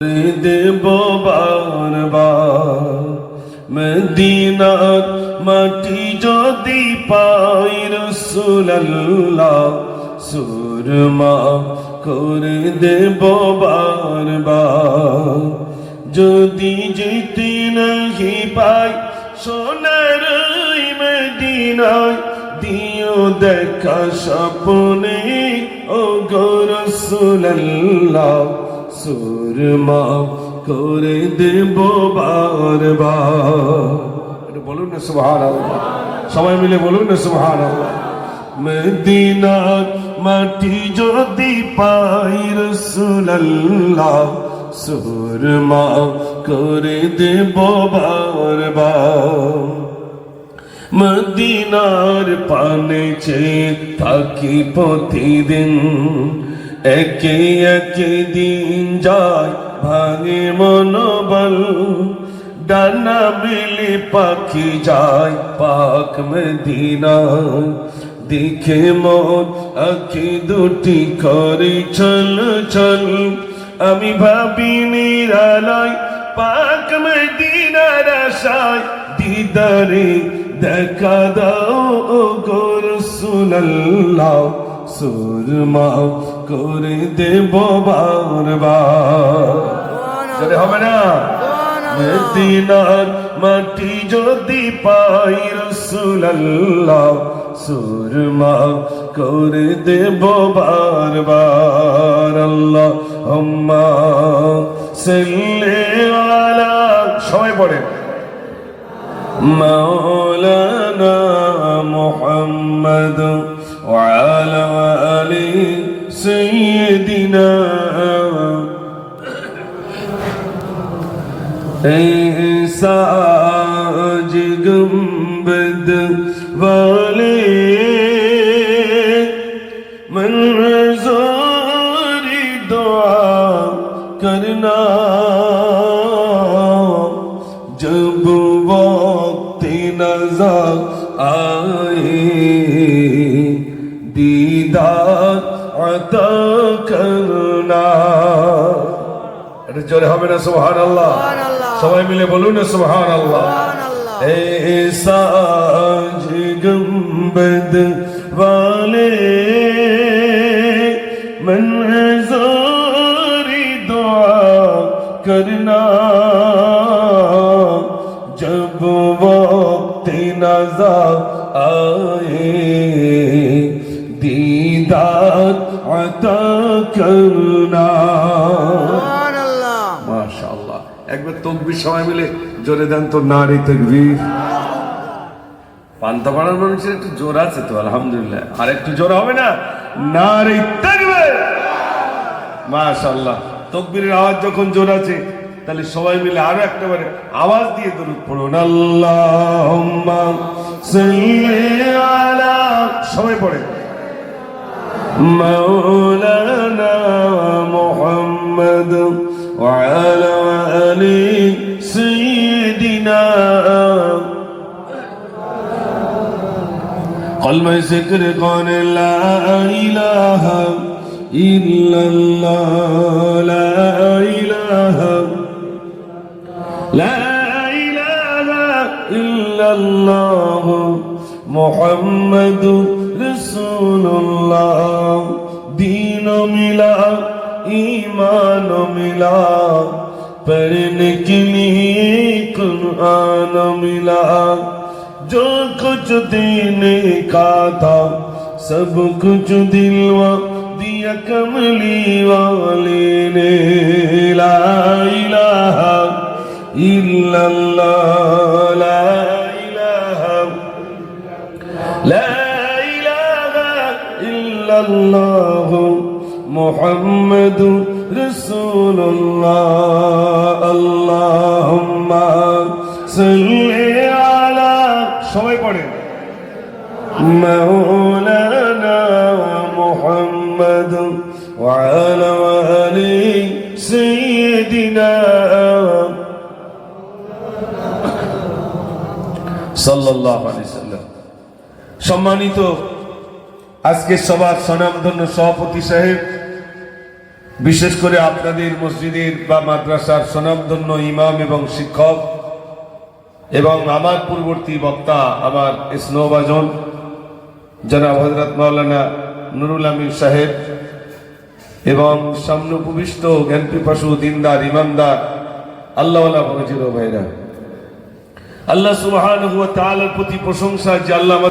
দেব বারবার। মদিনার মাটি যদি পাই রসুল্লাহ সুরমা করে দেব বারবার। যদি যেতে নাহি পাই সোনার মদিনায়, দিও দেখা স্বপ্নে ও গরসুল্লাহ সুরমা করে দেব বারবার। একটু বলুন না সুবহান সবাই মিলে বলুন না সুবহান মদিনার মাটি যদি পাই রসুল্লাহ সুরমা করে দেব বারবার। মদিনার পানে চেয়ে থাকি প্রতিদিন একে একে দিন যায় ভাঙে মনোবল, ডানা মিলে পাখি যায় পাক মদিনা দেখে মন আখি দুটি করে চল চল, আমি ভাবি নিরালয় পাক মদিনার আশায়, দিদারে দেখা দাও ও গোরসুল্লাহ সুরমা করে দেব বারবার। হবে না? মেদিনার মাটি যদি পাই রসুল সুরমা করে দেব বারবার। আল্লাহ হম্মা সেল্লে আলা সবাই পড়ে। মাওলানা মোহাম্মদ اهدنا ساج گنبد والے منظور دعا کرنا جب وقت نظر آئے دیدار عطا এটা জোরে سبحان اللہ সুহান ملے সবাই মিলে سبحان اللہ সুহান আল্লাহ گمبد والے منظوری دعا کرنا। جب وقت نظر آئے দিদার আতা করুণা। মাশাআল্লাহ। একবার তকবির সবাই মিলে জোরে দেন তো নারী তকবির। পান্তাপাড়ার মানুষের একটু জোর আছে তো আলহামদুলিল্লাহ। আর একটু জোর হবে না? নারী তকবির। মাশাল্লাহ তকবিরের আওয়াজ যখন জোর আছে তাহলে সবাই মিলে আরও একটা বারে আওয়াজ দিয়ে দরুদ পড়ুন। আল্লাহ সবাই পড়ে। مولانا محمد وعلى آل سيدنا قلب ذكر قول لا إله إلا الله لا إله لا إله إلا الله محمد রসুল্লাহ দিন মিলা ইমান মিলা পড়নে কে লিয়ে কুরআন মিলা जो कुछ देने का था सब कुछ दिलवा दिया कमली वाले ने ला इलाहा इल्लल्लाह ला इलाहा ला إلا الله محمد رسول الله اللهم صل على সবাই পড়ে مولانا محمد وعلى آل سيدنا সাল্লাল্লাহু আলাইহি সাল্লাম সম্মানিত আজকে সবার স্বনামধন্য সভাপতি সাহেব, বিশেষ করে আপনাদের মসজিদের বা মাদ্রাসার স্বনামধন্য ইমাম এবং শিক্ষক এবং আমার পূর্ববর্তী বক্তা, আমার স্নোবাজন জনাব হজরত মাওলানা নুরুল আমিন সাহেব এবং সামনে উপবিষ্ট জ্ঞানপিপাসু দিনদার ইমানদার আল্লাহওয়ালা ফজির ভাইরা। আল্লাহ তাআলার প্রতি প্রশংসা যে আল্লাহ